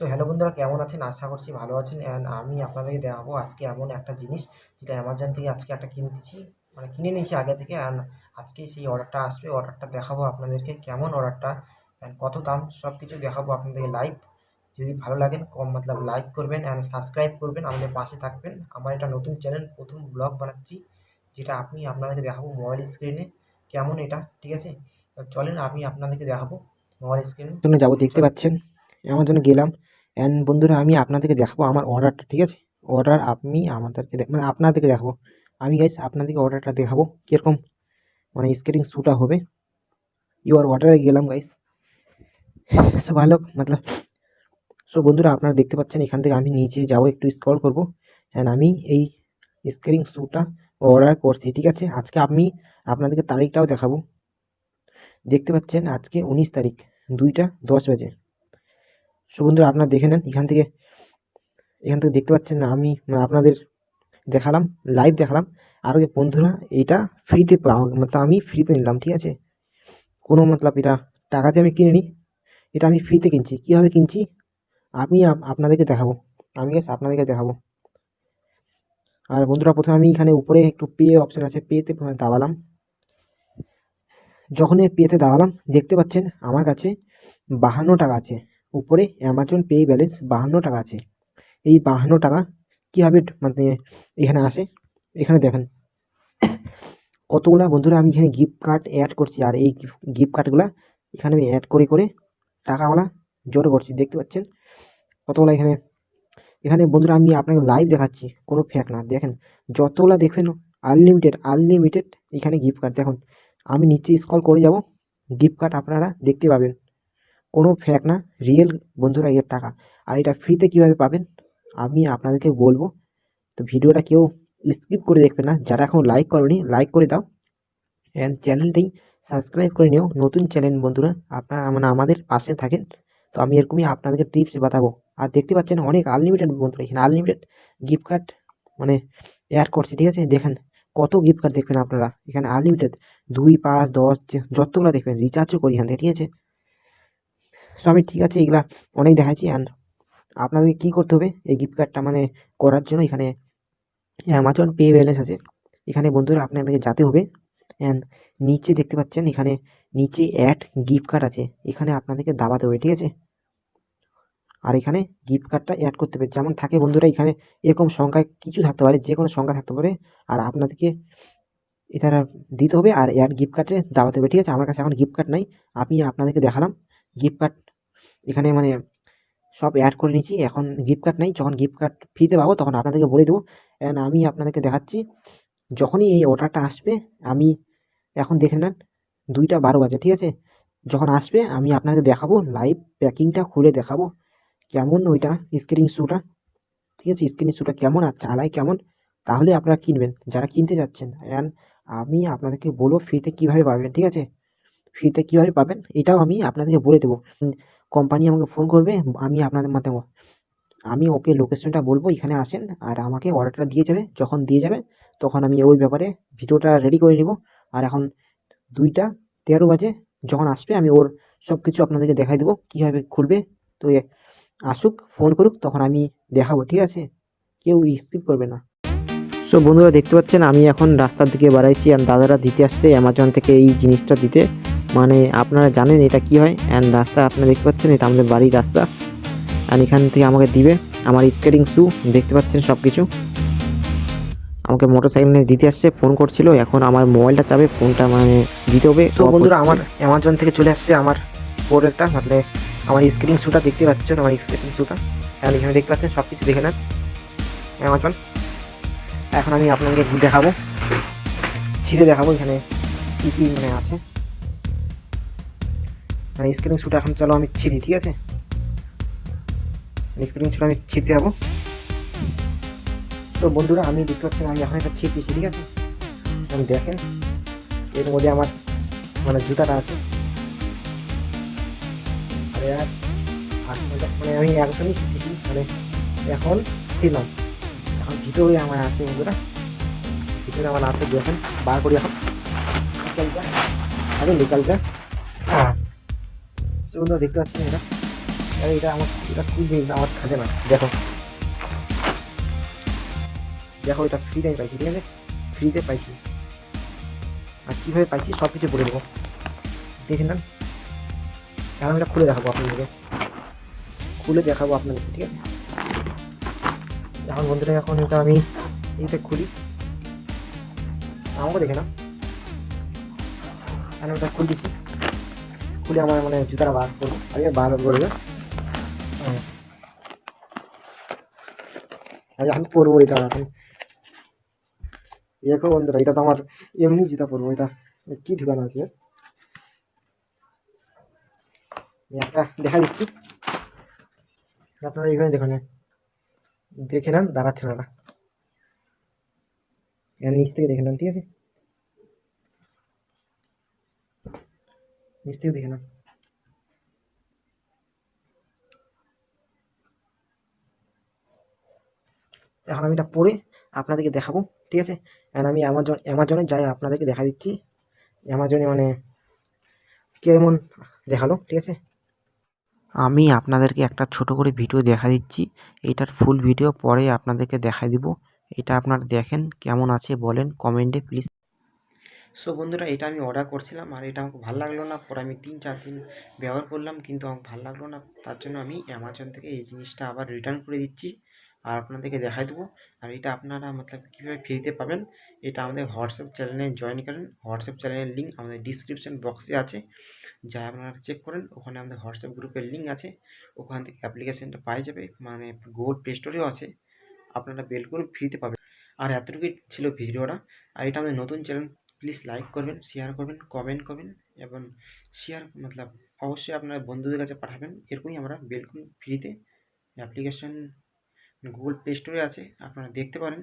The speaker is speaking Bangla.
তো হ্যালো বন্ধুরা, কেমন আছেন? আশা করছি ভালো আছেন। অ্যান্ড আমি আপনাদেরকে দেখাবো আজকে এমন একটা জিনিস যেটা অ্যামাজন থেকে আজকে একটা কিনতেছি মানে কিনে নিয়েছি আগে থেকে। অ্যান্ড আজকে সেই অর্ডারটা আসবে অর্ডারটা দেখাবো আপনাদেরকে কেমন অর্ডারটা অ্যান্ড কত দাম সব কিছু দেখাবো আপনাদেরকে লাইভ যদি ভালো লাগেন কম মতলব লাইক করবেন অ্যান্ড সাবস্ক্রাইব করবেন, আমাদের পাশে থাকবেন। আমার এটা নতুন চ্যানেল প্রথম ব্লগ বানাচ্ছি, যেটা আপনি আপনাদেরকে দেখাবো মোবাইল স্ক্রিনে কেমন এটা? ঠিক আছে? চলেন আমি আপনাদেরকে দেখাবো মোবাইল স্ক্রিনে জন্য যাব, দেখতে পাচ্ছেন জন্য গেলাম। অ্যান্ড বন্ধুরা, আমি আপনাদেরকে দেখাবো আমার অর্ডারটা ঠিক আছে? অর্ডার আপনি আমাদেরকে মানে আপনাদেরকে দেখাবো। আমি গাইস আপনাদেরকে অর্ডারটা দেখাবো কীরকম মানে স্কেটিং শ্যুটা হবে। ইউর অর্ডারে গেলাম গাইস সো ভালো মতলব সো বন্ধুরা, আপনারা দেখতে পাচ্ছেন, এখান থেকে আমি নিচে যাব, একটু স্ক্রল করব। অ্যান্ড আমি এই স্কেটিং শ্যুটা অর্ডার করছি, ঠিক আছে? আজকে আমি আপনাদেরকে তারিখটাও দেখাবো। দেখতে পাচ্ছেন, আজকে উনিশ তারিখ, দুইটা, দশ বাজে। সো বন্ধুরা আপনারা দেখে নেন, এখান থেকে এখান থেকে দেখতে পাচ্ছেন না, আমি মানে আপনাদের দেখালাম লাইভ দেখালাম, আর ওই বন্ধুরা, এটা ফ্রিতে মতলব আমি ফ্রিতে নিলাম, ঠিক আছে? কোনো মতলব এটা টাকাতে আমি কিনিনি, এটা আমি ফ্রিতে কিনছি। কীভাবে কিনছি? আমি আপনাদেরকে দেখাবো, আমি গেস আপনাদেরকে দেখাবো। আর বন্ধুরা, প্রথমে আমি এখানে উপরে একটু পে অপশান আছে পেতে দাবালাম। যখনই পেতে দাবালাম, দেখতে পাচ্ছেন, আমার কাছে বাহান্ন টাকা আছে। উপরে অ্যামাজন পে ব্যালেন্স বাহান্ন টাকা আছে। এই বাহান্ন টাকা কীভাবে মানে এখানে আসে? এখানে দেখেন। কতগুলা বন্ধুরা আমি এখানে গিফট কার্ড অ্যাড করছি আর এই গিফট কার্ডগুলো এখানে আমি অ্যাড করে করে টাকাওয়ালা জোর করছি, দেখতে পাচ্ছেন? কতগুলা এখানে? এখানে বন্ধুরা আমি আপনাকে লাইভ দেখাচ্ছি, কোনো ফ্যাক না। দেখেন, যতগুলা দেখবেন আনলিমিটেড আনলিমিটেড এখানে গিফট কার্ড দেখুন, আমি নিচে স্কল করে যাব গিফট কার্ড আপনারা দেখতে পাবেন। কোনো ফ্যাক না রিয়েল বন্ধুরা এর টাকা। আর এটা ফ্রিতে কীভাবে পাবেন? আমি আপনাদেরকে বলব। তো ভিডিওটা কেউ স্কিপ করে দেখবে না। যারা এখন লাইক করেনি লাইক করে দাও। অ্যান্ড চ্যানেলটাই সাবস্ক্রাইব করে নিও। নতুন চ্যানেল বন্ধুরা, আপনারা মানে আমাদের পাশে থাকেন। তো আমি এরকমই আপনাদেরকে টিপস বাতাবো। আর দেখতে পাচ্ছেন অনেক আনলিমিটেড বন্ধুরা এখানে। আনলিমিটেড গিফট কার্ড মানে অ্যাড করছে, ঠিক আছে? দেখেন কত গিফট কার্ড দেখবেন আপনারা। এখানে আনলিমিটেড দুই, পাঁচ, দশ যতগুলো দেখবেন রিচার্জও করি এখান থেকে, ঠিক আছে? সো আমি ঠিক আছে, এগুলা অনেক দেখাচ্ছি অ্যান্ড আপনাদের কী করতে হবে? এই গিফট কার্ডটা মানে করার জন্য এখানে অ্যামাজন পে ব্যালেন্স আছে। এখানে বন্ধুরা আপনাদেরকে যেতে হবে অ্যান্ড নিচে দেখতে পাচ্ছেন এখানে নিচে অ্যাড গিফট কার্ড আছে। এখানে আপনাদেরকে দাবাতে হবে, ঠিক আছে? আর এখানে গিফট কার্ডটা অ্যাড করতে হবে। যেমন থাকে বন্ধুরা, এখানে এরকম সংখ্যায় কিছু থাকতে পারে যে কোনো সংখ্যা থাকতে পারে। আর আপনাদেরকে এছাড়া দিতে হবে আর অ্যাড গিফট কার্ডে দাবাতে হবে, ঠিক আছে? আমার কাছে এখন গিফট কার্ড নাই, আমি আপনাদেরকে দেখালাম। গিফট কার্ড এখানে মানে সব অ্যাড করে নিয়েছি। এখন গিফট কার্ড নেই, যখন গিফট কার্ড ফ্রিতে পাবো তখন আপনাদেরকে বলে দেবো। অ্যান্ড আমি আপনাদেরকে দেখাচ্ছি, যখনই এই অর্ডারটা আসবে, আমি এখন দেখে নেন, দুইটা বারো বাজে, ঠিক আছে? যখন আসবে, আমি আপনাকে দেখাবো লাইভ প্যাকিংটা খুলে দেখাবো, কেমন ওইটা স্ক্রিন শ্যুটা ঠিক আছে? স্ক্রিন শ্যুটা কেমন আর চালায় কেমন, তাহলে আপনারা কিনবেন, যারা কিনতে যাচ্ছেন। অ্যান্ড আমি আপনাদেরকে বলব ফ্রিতে কীভাবে পাবেন, ঠিক আছে? ফ্রিতে কীভাবে পাবেন, এটাও আমি আপনাদেরকে বলে দেবো। কোম্পানি আমাকে ফোন করবে, আমি আপনাদের মাধ্যমে আমি ওকে লোকেশনটা বলব, এখানে আসেন, আর আমাকে অর্ডারটা দিয়ে যাবে, যখন দিয়ে যাবে, তখন আমি ওই ব্যাপারে ভিডিওটা রেডি করে নেব, আর এখন দুইটা তেরো বাজে, যখন আসবে আমি ওর সব কিছু আপনাদেরকে দেখাই দেবো, কীভাবে খুলবে, তো আসুক ফোন করুক, তখন আমি দেখাবো, ঠিক আছে? কেউ স্কিপ করবে না। সো বন্ধুরা, দেখতে পাচ্ছেন, আমি এখন রাস্তার দিকে বাড়াইছি, আর দাদারা দিতে আসছে অ্যামাজন থেকে এই জিনিসটা দিতে। মানে আপনারা জানেন এটা কি হয় অ্যান্ড রাস্তা আপনারা দেখতে পাচ্ছেন এটা আমাদের বাড়ির রাস্তা। অ্যান্ড এখান থেকে আমাকে দিবে আমার স্কেটিং শ্যু দেখতে পাচ্ছেন সব কিছু আমাকে মোটর সাইকেল নিয়ে দিতে আসছে ফোন করছিল এখন আমার মোবাইলটা চাবে ফোনটা মানে দিতে হবে। সো বন্ধুরা আমার অ্যামাজন থেকে চলে আসছে আমার প্রোডাক্টটা মানে আমার স্ক্রিন শ্যুটা দেখতে পাচ্ছেন আমার স্ক্রিন শ্যুটা আর এখানে দেখতে পাচ্ছেন সব কিছু দেখে নেন। অ্যামাজন এখন আমি আপনাকে দেখাবো ছিঁড়ে দেখাবো এখানে কী কী মানে আছে। মানে স্ক্রিন শ্যুটা এখন চলো আমি ছিঁড়ি, ঠিক আছে? স্ক্রিন শ্যুট আমি ছিঁড়তে যাব। তো বন্ধুরা, আমি দেখতে পাচ্ছি আমি এখন একটা ছিঁড়তেছি, ঠিক আছে? আমি দেখেন, এর মধ্যে আমার মানে জুতাটা আছে। আর মানে আমি একদমই শিখতেছি মানে এখন ছিলাম এখন ভিতরে আমার আছে বন্ধুরা। ভিতরে আমার আছে, দেখেন, বার করি এখন। বিকালটা আরে সে বন্ধুরা দেখতে পাচ্ছেন এটা। এটা আমার এটা খুবই আমার কাজে না দেখো। দেখো, এটা ফ্রিতে আমি পাইছি, ঠিক আছে? ফ্রিতে পাইছি। আর কীভাবে পাইছি সব কিছু বলে দেবো। দেখে নেন। এখন এটা খুলে দেখাবো আপনাদেরকে। খুলে দেখাবো আপনাদেরকে, ঠিক আছে? এখন বন্ধুরা, এখন এটা আমি এইটা খুলি। আমাকে দেখে না আমি ওটা খুলতেছি খুলে আমার মানে জুতাটা বার করব আগে বার করবে। আমি পরবো এটা এখন দেখো বন্ধুরা, এটা তো আমার এমনি জুতা পরবো, এটা কি ঢুকানো আছে? একটা দেখা দিচ্ছি। আপনারা এখানে দেখুন দেখে নেন, দাঁড়াচ্ছে না নিচ থেকে দেখে নেন, ঠিক আছে? নিচ দেখে নেন এখন আমি এটা পরে আপনাদেরকে দেখাবো, ঠিক আছে? এখন আমি অ্যামাজন অ্যামাজনে যাই, আপনাদেরকে দেখা দিচ্ছি। অ্যামাজনে মানে কেমন দেখাল, ঠিক আছে? আমি আপনাদেরকে একটা ছোট করে ভিডিও দেখা দিচ্ছি। এটার ফুল ভিডিও পরে আপনাদেরকে দেখাই দিব। এটা আপনারা দেখেন, কেমন আছে বলেন কমেন্টে প্লিজ সো বন্ধুরা, এটা আমি অর্ডার করছিলাম আর এটা আমাকে ভালো লাগল না। পরে আমি তিন, চার দিন ব্যবহার করলাম, কিন্তু আমাকে ভালো লাগল না। তার জন্য আমি অ্যামাজন থেকে এই জিনিসটা আবার রিটার্ন করে দিচ্ছি আর আপনাদেরকে দেখাই দেবো। আর এটা আপনারা মতলব কীভাবে ফ্রিতে পাবেন, এটা আমাদের হোয়াটসঅ্যাপ চ্যানেলে জয়েন করেন। হোয়াটসঅ্যাপ চ্যানেলের লিঙ্ক আমাদের ডিসক্রিপশন বক্সে আছে। যা আপনারা চেক করেন, ওখানে আমাদের হোয়াটসঅ্যাপ গ্রুপের লিঙ্ক আছে। ওখান থেকে অ্যাপ্লিকেশনটা পাই যাবে। মানে গুগল প্লে স্টোরেও আছে। আপনারা বেল করে ফ্রিতে পাবেন। আর এতটুকুই ছিল ভিডিওটা। আর এটা আমাদের নতুন চ্যানেল প্লিজ লাইক করবেন শেয়ার করবেন কমেন্ট করবেন এবং শেয়ার মতলব অবশ্যই আপনার বন্ধুদের কাছে পাঠাবেন। এরকমই আমরা বিলকুল ফ্রিতে অ্যাপ্লিকেশন গুগল প্লে স্টোরে আছে, আপনারা দেখতে পারেন।